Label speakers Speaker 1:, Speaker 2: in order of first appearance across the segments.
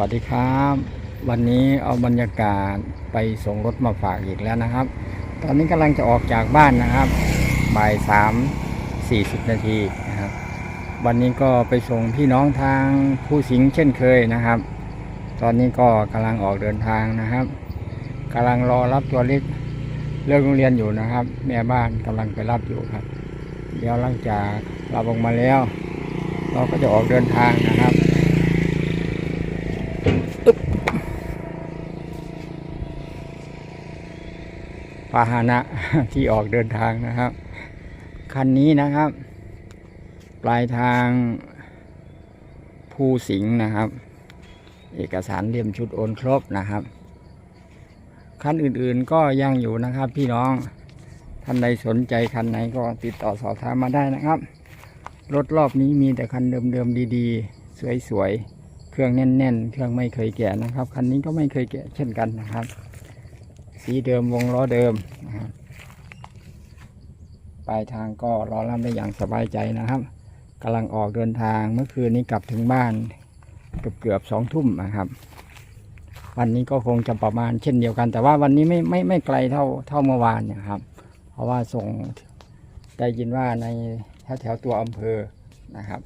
Speaker 1: วัสดีครับ วันนี้เอาบรรยากาศไปส่งรถมาฝากอีกแล้วนะครับ ตอนนี้กำลังจะออกจากบ้านนะครับบ่ายสามสี่สิบนาทีนะครับวันนี้ก็ไปส่งพี่น้องทางผู้สิงเช่นเคยนะครับ ตอนนี้ก็กำลังออกเดินทางนะครับกำลังรอรับตัวเล็กเลิกโรงเรียนอยู่นะครับ แม่บ้านกำลังไปรับอยู่ครับ เดี๋ยวหลังจากรับออกมาแล้ว เราก็จะออกเดินทางนะครับ พาหนะที่ออกเดินทางนะครับ คันนี้นะครับ ปลายทางภูสิงห์นะครับ เอกสารเลี่ยมชุดโอนครบนะครับคันอื่นๆก็ยังอยู่นะครับ พี่น้องท่านใดสนใจคันไหนก็ติดต่อสอบถามมาได้นะครับ รถรอบนี้มีแต่คันเดิมๆดีๆ สวยๆเครื่องแน่นๆ เครื่องไม่เคยแกะนะครับ คันนี้ก็ไม่เคยแกะเช่นกันนะครับ สีเดิมวงล้อเดิมนะครับปลายทางก็รอรับได้อย่างสบายใจนะครับกำลังออกเดินทางเมื่อคืนนี้กลับถึงบ้านเกือบเกือบสองทุ่มนะครับ วันนี้ก็คงจะประมาณเช่นเดียวกัน แต่ว่าวันนี้ไม่ไม่ไม่ไกลเท่าเท่าเมื่อวานนะครับ เพราะว่าส่งได้ยินว่าในแถวแถวตัวอำเภอนะครับ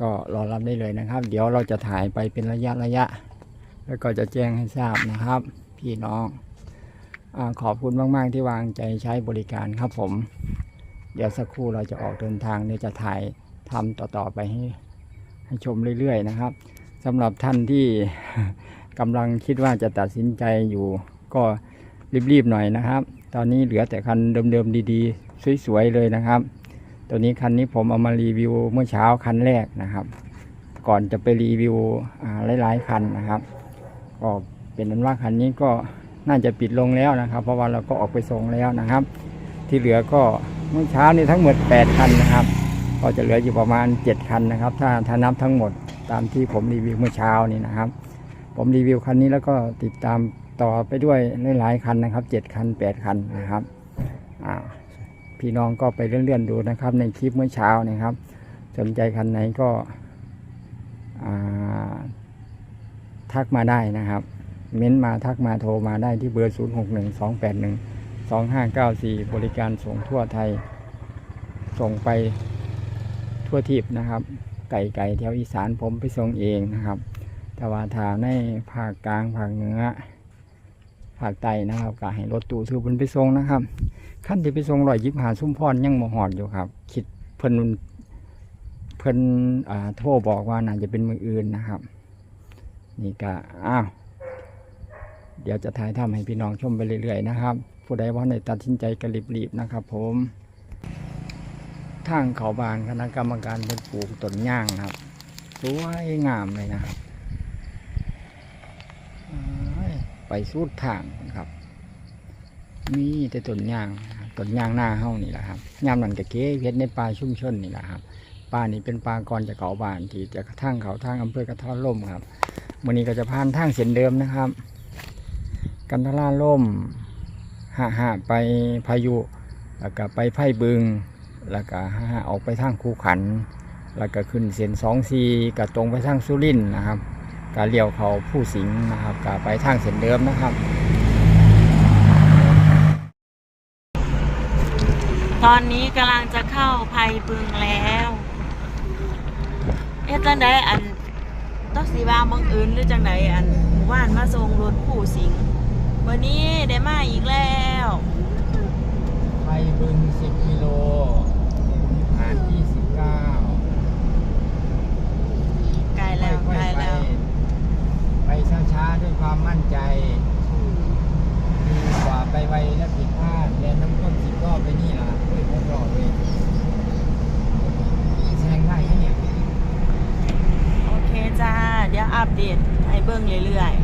Speaker 1: ก็รอรับได้เลยนะครับ เดี๋ยวเราจะถ่ายไปเป็นระยะระยะ แล้วก็จะแจ้งให้ทราบนะครับ พี่น้อง ขอบคุณมาก ๆ ที่วางใจใช้บริการครับผม เดี๋ยวสักครู่เราจะออกเดินทางเดี๋ยวจะถ่ายทำต่อ ๆ ไปให้ให้ชมเรื่อย ๆ นะครับสำหรับท่านที่กำลังคิดว่าจะตัดสินใจอยู่ก็รีบ ๆ หน่อยนะครับ ตอนนี้เหลือแต่คันเดิม ๆ ดีๆ สวย ๆ เลยนะครับ ตัวนี้คันนี้ผมเอามารีวิวเมื่อเช้าคันแรกนะครับ ก่อนจะไปรีวิวหลาย ๆ คันนะครับก็เป็นนั้นว่าคันนี้ก็ น่าจะปิดลงแล้วนะครับ เพราะว่าเราก็ออกไปส่งแล้วนะครับ ที่เหลือก็เมื่อเช้านี้ทั้งหมด 8 คันนะครับ ก็จะเหลืออยู่ประมาณ 7 คันนะครับ ถ้าถ้านับทั้งหมดตามที่ผมรีวิวเมื่อเช้านี้นะครับ ผมรีวิวคันนี้แล้วก็ติดตามต่อไปด้วยหลายๆคันนะครับ 7 คัน 8 คันนะครับพี่น้องก็ไปเลื่อนๆดูนะครับ ในคลิปเมื่อเช้านะครับ สนใจคันไหนก็ทักมาได้นะครับ เม้นมาทักมาโทรมาได้ที่เบอร์ 0 6 1 2 8 1 2 5 9 4 บริการส่งทั่วไทย ส่งไปทั่วทิพย์นะครับ ไก่ไก่แถวอีสานผมไปส่งเองนะครับแต่ว่าทางในภาคกลางภาคเหนือภาคใต้นะครับก็ให้รถตู้ซื้อเพิ่นไปส่งนะครับขั้นที่ไปส่งรอยยิบหาซุ้มพรยังบ่หอดอยู่ครับ คิดเพิ่นเพิ่นโทรบอกว่าน่าจะเป็นมืออื่นนะครับ นี่ก็อ้าว เดี๋ยวจะถ่ายทำให้พี่น้องชมไปเรื่อยๆนะครับ ผู้ใดว่าในตัดสินใจกระรีบๆนะครับ ผมทางเขาบานคณะกรรมการเป็นปลูกต้นย่างครับสวยงามเลยนะครับไปสุดทางครับมีแต่ต้นย่างต้นย่างหน้าเฮ้านี่แหละครับยามนั่นก็เก๋เพชรในป่าชุ่มชนนี่แหละครับป่านี้เป็นป่าก่อนจะเขาบานที่จะทางเขาทางอำเภอกระท่อล่มครับวันนี้ก็จะผ่านทางเส้นเดิมนะครับ กันทล่าล่มหาหาไปพายุ แล้วก็ไปไผ่บึง แล้วก็หาหาออกไปทางคูขัน แล้วก็ขึ้นเส้นสองซีก็ตรงไปทางสุรินนะครับก็เลี้ยวเขาผู้สิงนะครับก็ไปทางเส้นเดิมนะครับ
Speaker 2: ตอนนี้กำลังจะเข้าภัยบึงแล้วเอ๊ะจังไดอันต้องสีบาบังเอิญหรือจังไดอันหมู่านมาส่งรถผู้สิง วันนี้ได้มาอีกแล้ว
Speaker 1: ไผ่บึง10กิโลหาร29
Speaker 2: ไกลแล้วไกลแล้ว
Speaker 1: ไปช้าๆด้วยความมั่นใจดีกว่าไปไวและผิดพลาดเรียนน้ำต้นสิบรอบไปนี่ล่ะเฮ้ยหกรอบเลยแซงได้ยังเนี่ย
Speaker 2: โอเคจ้า เดี๋ยวอัปเดตให้เบิ่งเรื่อยๆ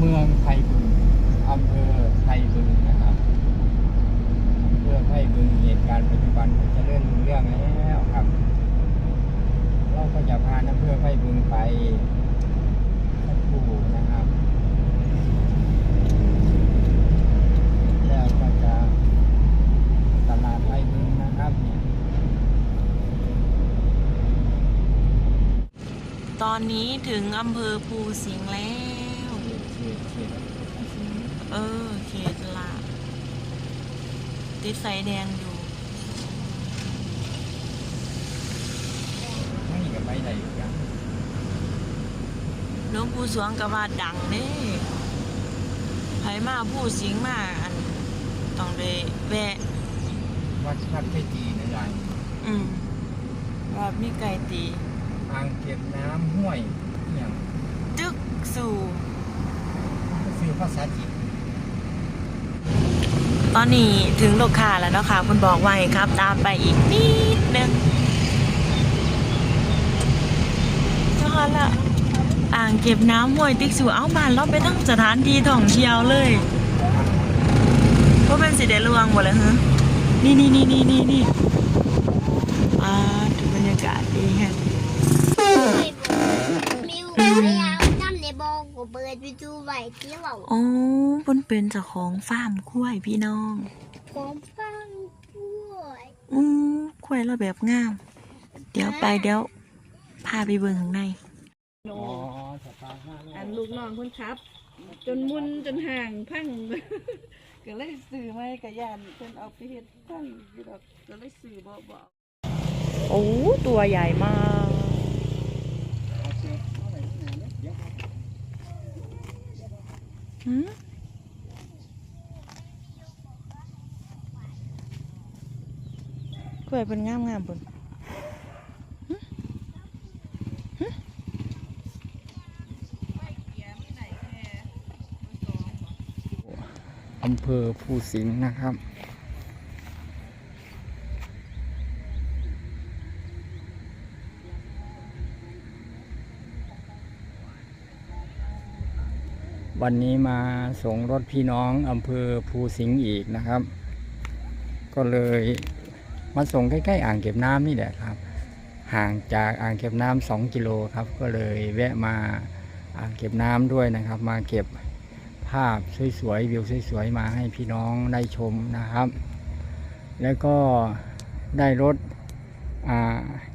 Speaker 1: เมืองไทยบึงอำเภอไทยบึงนะครับอำเภอไทยบึงเหตุการณ์ปัจจุบันก็จะเริ่มรุ่งเรื่องแล้วครับ เราก็จะพาอำเภอไทยบึงไปสักครู่นะครับ แล้ว
Speaker 2: อนนี้ถึงอำเภอภูสิงห์แล้ว เออ เขตละติดไฟแดงอยู่
Speaker 1: ไม่กับไปได้อยู่ยัง
Speaker 2: หลวงปู่สวงกับว่าดังเด้ไผมาผู้สิงห์มาอันต้องได้แวะ
Speaker 1: วัดพัดเทจีนะยาย
Speaker 2: อืมว่ามีไก่ตี
Speaker 1: อ่างเก็บน้ำห้วยอย่าง
Speaker 2: จึกสู่
Speaker 1: ซื้อภาษาจีน
Speaker 2: ตอนนี้ถึงลูกค้าแล้วเนาะค่ะคุณบอกไว้ครับ ตามไปอีกนิดนึงเจ้าค่ะละอ่างเก็บน้ำห้วยติ๊กสู่เอ้าบ้านเราไปทั้งสถานที่ท่องเที่ยวเลยว่าเป็นสิเดลวงหมดเลยฮะนี่นี่นี่นี่นี่นี่อ่าดูบรรยากาศดีแฮะ
Speaker 3: มิวพยายามจำในบอกกูเปิดวิดูไว้ที่เรา
Speaker 2: โอ้เพิ่นเป็นเจ้าของฟาร์มคุ้ยพี่น้อง
Speaker 3: ผมฟังด้วย
Speaker 2: อือคุ้ยเราแบบงาม เดี๋ยวไปเดี๋ยวพาไปเบิ่งข้างใน
Speaker 1: อ๋อสตาร์ทห้า
Speaker 4: อันลูกน้องเพิ่นครับ จนมุนจนห่างพังก็เลยซื้อไม่กะยานเพิ่นเอาไปเฮ็ดพังอยู่ดอกก็เลยซื้อบ่บ่
Speaker 2: โอ้ตัวใหญ่มาก หืม กล้วยเป็นงามงามๆเพิ่น
Speaker 1: อำเภอภูสิงห์นะครับ วันนี้มาส่งรถพี่น้องอำเภอภูสิงห์อีกนะครับ ก็เลยมาส่งใกล้ๆอ่างเก็บน้ำนี่แหละครับ ห่างจากอ่างเก็บน้ำสองกิโลครับ ก็เลยแวะมาอ่างเก็บน้ำด้วยนะครับ มาเก็บภาพสวยๆวิวสวยๆมาให้พี่น้องได้ชมนะครับ แล้วก็ได้รถ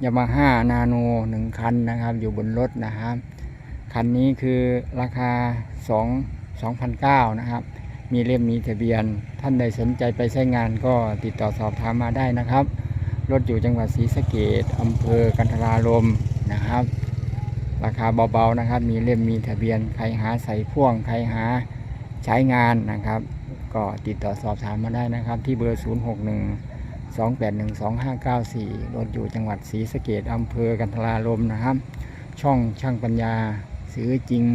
Speaker 1: ยามาฮ่านาโนหนึ่งคันนะครับ อยู่บนรถนะครับ คันนี้คือราคา 2 2,009 นะครับ มีเล่มมีทะเบียน ท่านใดสนใจไปใช้งานก็ติดต่อสอบถามมาได้นะครับ รถอยู่จังหวัดศรีสะเกดอำเภอกันทรารมนะครับ ราคาเบาๆนะครับ มีเล่มมีทะเบียน ใครหาใส่พ่วง ใครหาใช้งานนะครับ ก็ติดต่อสอบถามมาได้นะครับ ที่เบอร์ 061 281 2594 รถอยู่จังหวัดศรีสะเกดอำเภอกันทรารมนะครับ ช่องช่างปัญญา ซื้อจริง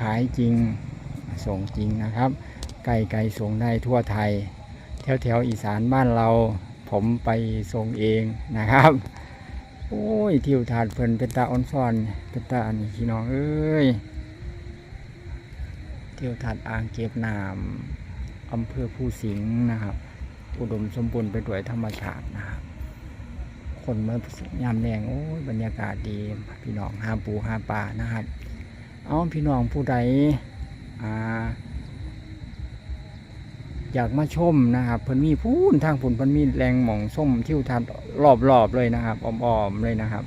Speaker 1: ขายจริงส่งจริงนะครับไก่ไก่ส่งได้ทั่วไทย แถวแถวๆอีสานบ้านเราผมไปส่งเองนะครับโอ้ยทิวทานเพลินเป็นตาออนซ่อนเป็นตาอันนี้พี่น้องเอ้ยทิวทัดอ่างเก็บน้ำอำเภอภูสิงห์นะครับ อุดมสมบูรณ์ไปด้วยธรรมชาตินะครับคนเมายามแรงโอ้ยบรรยากาศดีพี่น้องห้าปูห้าปลานะครับ เอาพี่น้องผู้ใดอ่าอยากมาชมนะครับเพิ่นมีพูนทางผุนเพิ่นมีแรงหม่องส้มทิวทัศน์รอบๆเลยนะครับอ้อมๆเลยนะครับ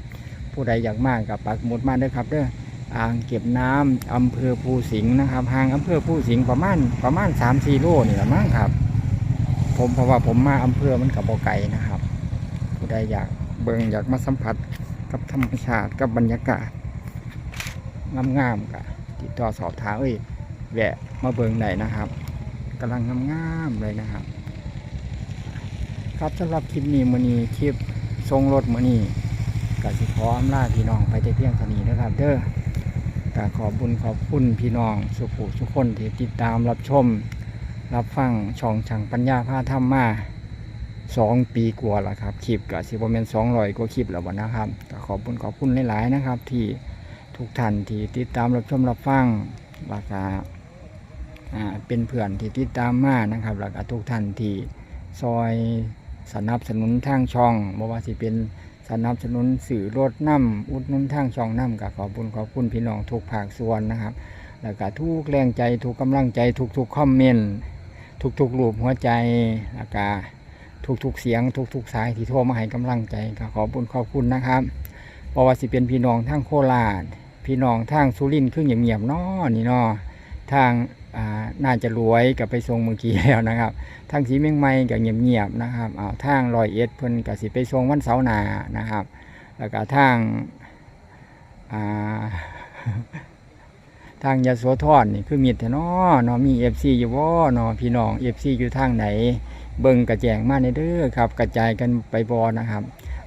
Speaker 1: ผู้ใดอยากมากับปักหมุดมาเด้อครับเด้ออ่างเก็บน้ำอำเภอภูสิงห์นะครับห่างอำเภอภูสิงห์ประมาณประมาณสามสี่โลนี่แหละมั้งครับ ผมเพราะว่าผมมาอำเภอมันกับบ่ไก่นะครับ ผู้ใดอยากเบิ่งอยากมาสัมผัสกับธรรมชาติกับบรรยากาศ งามๆกะติดต่อสอบถามเอ้ยแวะมาเบิงไหนนะครับกำลังงามๆเลยนะครับ ครับสำหรับคลิปนี้มือนี้คลิปทรงรถมือนี้กสิขออำลาพี่น้องไปแต่เพียงเท่านี้นะครับเด้อกขอบุญขอบคุณพี่น้องสุขุทุกคนที่ติดตามรับชม รับฟังช่องช่างปัญญาพาธรรมมาสองปีกว่าแล้วครับคลิปกับสิบเมนสองร้อยกว่าคลิปแล้ววันะครับขอบคุณขอบคุณหลายๆนะครับที่ ทุกท่านที่ติดตามรับชมรับฟังราคาเป็นเพื่อนที่ติดตามมานะครับแล้วก็ทุกท่านที่ซอยสนับสนุนทางช่องบ่ว่าสิเป็นสนับสนุนสื่อรถน้ำอุดหนุนทางช่องน้ำกับขอบคุณขอบคุณพี่น้องทุกภาคส่วนนะครับ แล้วก็ทุกแรงใจทุกกำลังใจทุกๆคอมเมนต์ทุกๆรูปหัวใจแล้วก็ทุกๆเสียงทุกๆสายที่โทรมาให้กำลังใจก็ขอบคุณขอบคุณนะครับ เพราะว่าสิเป็นพี่น้องทางโคราช พี่น้องทางสุรินทร์คือเงียบๆเนาะนี่เนาะทางน่าจะรวยกับไปทรงเมื่อกี้แล้วนะครับทางสีเมียงใหม่กับเงียบๆนะครับเอาทางลอยเอ็ดเพิ่นกับสิไปทรงวันเสาร์หนานะครับ แล้วก็ทางทางยาโสธรนี่คือมีแต่นาะเนาะมีเอฟซีอยู่บ่เนาะพี่น้องเอฟซีอยู่ทางไหน เบิ่งกระแจงมาในเด้อครับ กระจายกันไปบอนะครับ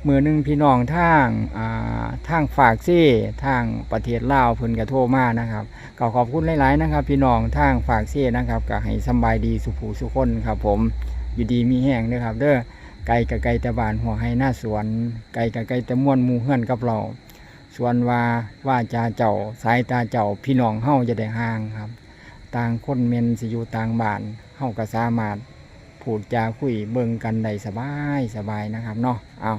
Speaker 1: มือหนึงพี่น้องทางอ่าทางฝากซี่ทางประเทศลาวเพิ่นกระโทมานะครับก็ขอบคุณหลาย ๆ นะครับ พี่น้องทางฝากซี่นะครับก็ให้สบายดีสุผูสุขคนครับ ผมอยู่ดีมีแห้งเด้อครับ เด้อไก่กับไก่ตะบานหัวให้หน้าสวน ไก่กับไก่ตะม่วนมูเฮือนกับเราส่วนว่าว่าจาเจ้าสายตาเจ้าพี่น้องเฮาจะได้ห่างครับ ต่างคนเมนสิอยู่ต่างบ้านเฮาก็สามารถพูดจาคุยเบิ่งกันได้สบายสบายนะครับเนาะเอา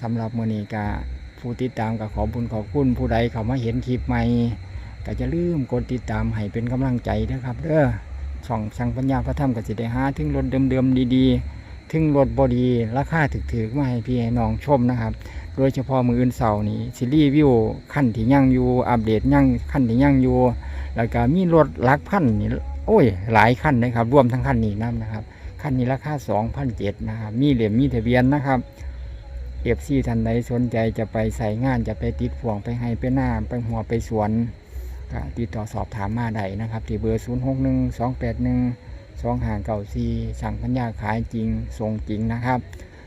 Speaker 1: สำหรับมือนี้ก็ผู้ติดตามก็ขอบุญขอบคุณผู้ใดเข้ามาเห็นคลิปใหม่ก็จะลืมกดติดตามให้เป็นกำลังใจนะครับเด้อช่องช่างปัญญาพระธรรมก็สิได้หาถึงรถเดิมๆดีๆ ถึงรถบอดีราคาถึกๆมาให้พี่ให้น้องชมนะครับ โดยเฉพาะมืออื่นเสาร์นี้ซีรีส์วิวขั้นที่ยังอยู่อัปเดตยังขั้นที่ยังอยู่แล้วก็มีรถลักพันนี่โอ้ย หลายขั้นนะครับ รวมทั้งขั้นนี้นํนะครับขั้นนี้ราคา2,007นะครับ มีเหลี่ยมมีทะเบียนนะครับ เอฟซีท่านใดสนใจจะไปใส่งานจะไปติดพ่วงไปให้ไปหน้าไปหัวไปสวนก็ติดต่อสอบถามมาได้นะครับ ที่เบอร์ 0 6 1 2 8 1 2 5 9 4สั่งพัญญาขายจริงส่งจริงนะครับ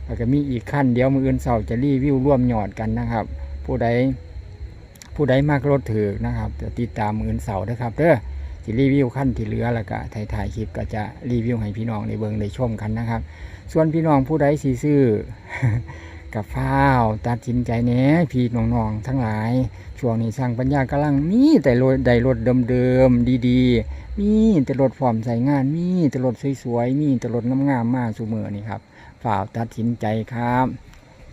Speaker 1: แล้วก็มีอีกขั้นเดี๋ยวมืออื่นเสาจะรีวิวร่วมหยอดกันนะครับ ผู้ใดผู้ใดมากรถถือนะครับจะติดตามมืออื่นเสานะครับเด้อจะรีวิวขั้นที่เหลือแล้วก็ถ่ายถ่ายคลิปก็จะรีวิวให้พี่น้องในเบิงได้ชมกันนะครับ ส่วนพี่น้องผู้ใดสีซื้อ กับฟ้าวตัดสินใจแหน่พี่น้องๆทั้งหลาย ช่วงนี้สร้างปัญญากำลังมีแต่รถใดรถเดิมๆดีๆ มีแต่รถฟอร์มใส่งาน มีแต่รถสวยๆมีแต่รถงามๆมาสูมือนี่ครับฝ่าวตัดสินใจครับ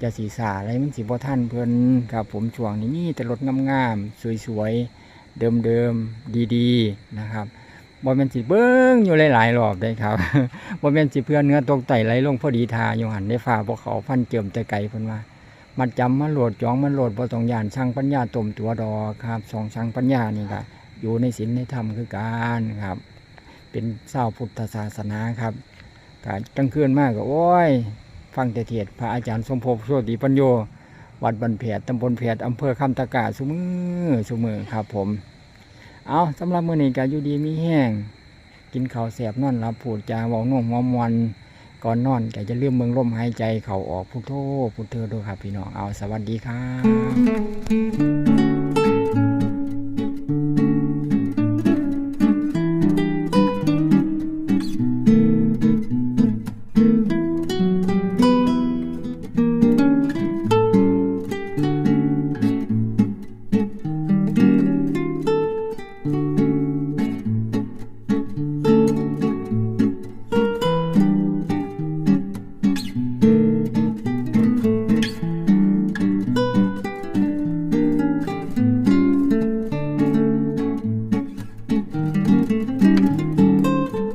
Speaker 1: จะสีสาอะไรมันสีบ่ท่านเพิ่อนครับผมช่วงนี้มีแต่รถงามๆสวยๆเดิมๆดีๆนะครับ บ่แม่นสิเบิ้งอยู่หลายๆรอบได้ครับบ่แม่นสิเพื่อเนื้อตกไตไหลลงพอดีทาอยู่หันได้ฝ่าบ่เขาพันเจิมแต่ไก่เพิ่นว่ามันจำมันโหลดจองมันโหลดบ่ต้องย่านช่างปัญญาต้มตัวดอกครับสองช่างปัญญานี่ก็อยู่ในศีลในธรรมคือการครับ เป็นเศร้าวพุทธศาสนาครับกกลางเคลื่อนมากก็โอ้ย ฟังแต่เทศพระอาจารย์สมภพโชติปัญโยวัดบันเพดตำบลเพดอำเภอคำตะกาสุมือสุมือครับผม เอาสำหรับมื้อนี้ก็อยู่ดีมีแห้ง กินข้าวแสบนอนหลับผูดจาเว้าน่มหัวมวนก่อนนอนก็จะเลื่อมเมืองลมหายใจ เข่าออกพุทโธพุทเธอด้วยครับพี่น้องเอาสวัสดีครับ